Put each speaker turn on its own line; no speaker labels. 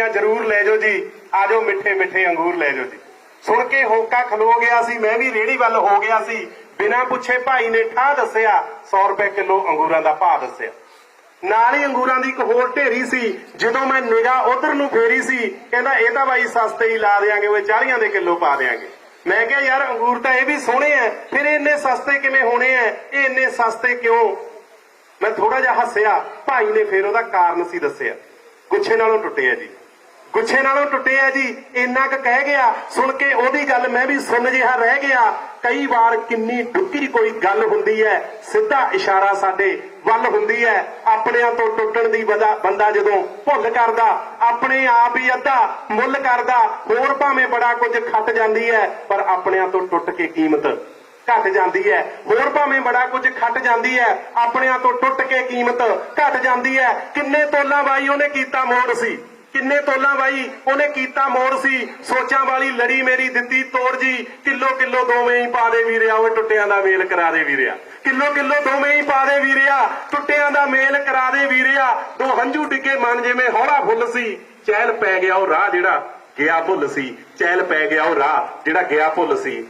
ਰੁਪਈਆ ਜ਼ਰੂਰ ਲੈ ਜਾਓ ਜੀ। ਆਜੋ ਮਿੱਠੇ ਮਿੱਠੇ ਅੰਗੂਰ ਲੈ ਜਾਓ ਜੀ। ਸੁਣ ਕੇ ਹੋਕਾ ਖਲੋ ਗਿਆ ਸੀ, ਮੈਂ ਵੀ ਰੇੜੀ ਵੱਲ ਹੋ ਗਿਆ ਸੀ। ਬਿਨਾਂ ਪੁੱਛੇ ਭਾਈ ਨੇ ਠਾ ਦੱਸਿਆ 100 ਰੁਪਏ ਕਿਲੋ ਅੰਗੂਰਾਂ ਦਾ ਭਾਅ ਦੱਸਿਆ। ਨਾਲ ਹੀ ਅੰਗੂਰਾਂ ਦੀ ਇੱਕ ਹੋਰ ਢੇਰੀ ਸੀ, ਜਦੋਂ ਮੈਂ ਨਿਗਾਹ ਉਧਰ ਨੂੰ ਫੇਰੀ ਸੀ, ਕਹਿੰਦਾ, ਇਹ ਤਾਂ ਬਾਈ ਸਸਤੇ ਹੀ ਲਾ ਦੇਾਂਗੇ ਉਹ 40 ਦੇ ਕਿਲੋ ਪਾ ਦੇਾਂਗੇ ਮੈਂ ਕਿਹਾ, ਯਾਰ, ਅੰਗੂਰ ਤਾਂ ਇਹ ਵੀ ਸੋਹਣੇ ਐ, ਫਿਰ ਇਹ ਇੰਨੇ ਸਸਤੇ ਕਿਵੇਂ ਹੋਣੇ ਐ? ਇਹ ਇੰਨੇ ਸਸਤੇ ਕਿਉਂ? ਮੈਂ ਥੋੜਾ ਜਿਹਾ ਹੱਸਿਆ, ਭਾਈ ਨੇ ਫਿਰ ਉਹਦਾ ਕਾਰਨ ਸੀ ਦੱਸਿਆ। ਗੁੱਛੇ ਨਾਲੋਂ ਟੁੱਟਿਆ ਜੀ। ਗੁੱਛੇ ਨਾਲੋਂ ਟੁੱਟੇ ਆ ਜੀ, ਇੰਨਾ ਕੁ ਕਹਿ ਗਿਆ। ਸੁਣ ਕੇ ਉਹਦੀ ਗੱਲ ਮੈਂ ਵੀ ਸੁਣ ਜਿਹਾ ਰਹਿ ਗਿਆ। ਕਈ ਵਾਰ ਕਿੰਨੀ ਡੁੱਕੀ ਕੋਈ ਗੱਲ ਹੁੰਦੀ ਹੈ, ਸਿੱਧਾ ਇਸ਼ਾਰਾ ਸਾਡੇ ਵੱਲ ਹੁੰਦੀ ਹੈ। ਆਪਣਿਆਂ ਤੋਂ ਟੁੱਟਣ ਦੀ ਵਜ੍ਹਾ ਬੰਦਾ ਜਦੋਂ ਭੁੱਲ ਕਰਦਾ, ਆਪਣੇ ਆਪ ਹੀ ਅੱਧਾ ਮੁੱਲ ਕਰਦਾ, ਹੋਰ ਭਾਵੇਂ ਬੜਾ ਕੁਝ ਖੱਟ ਜਾਂਦੀ ਹੈ, ਪਰ ਆਪਣਿਆਂ ਤੋਂ ਟੁੱਟ ਕੇ ਕੀਮਤ ਘਟ ਜਾਂਦੀ ਹੈ। ਹੋਰ ਭਾਵੇਂ ਬੜਾ ਕੁਝ ਖੱਟ ਜਾਂਦੀ ਹੈ, ਆਪਣਿਆਂ ਤੋਂ ਟੁੱਟ ਕੇ ਕੀਮਤ ਘਟ ਜਾਂਦੀ ਹੈ। ਕਿੰਨੇ ਤੋਲਾ ਬਾਈ ਉਹਨੇ ਕੀਤਾ ਮੋੜ ਸੀ। ਕਿੰਨੇ ਤੋਲਾ ਬਾਈ? ਉਹਨੇ ਕੀਤਾ ਮੋੜ ਸੀ। ਸੋਚਾਂ ਵਾਲੀ ਲੜੀ ਮੇਰੀ ਦਿੱਤੀ ਤੋੜ ਜੀ। ਕਿਲੋ ਕਿਲੋ ਦੋਵੇਂ ਹੀ ਪਾ ਦੇ ਵੀਰਿਆ ਉਹ ਟੁੱਟਿਆਂ ਦਾ ਮੇਲ ਕਰਾ ਦੇ ਵੀਰਿਆ। ਕਿਲੋ ਕਿਲੋ ਦੋਵੇਂ ਹੀ ਪਾ ਦੇ ਵੀਰਿਆ, ਟੁੱਟਿਆਂ ਦਾ ਮੇਲ ਕਰਾ ਦੇ ਵੀਰਿਆ। ਦੋ ਹੰਝੂ ਡਿੱਗੇ ਮਨ ਜਿਵੇਂ ਹੌਲਾ ਫੁੱਲ ਸੀ। ਚਹਿਲ ਪੈ ਗਿਆ ਉਹ ਰਾਹ ਜਿਹੜਾ ਗਿਆ ਭੁੱਲ ਸੀ। ਚਹਿਲ ਪੈ ਗਿਆ ਉਹ ਰਾਹ ਜਿਹੜਾ ਗਿਆ ਭੁੱਲ ਸੀ।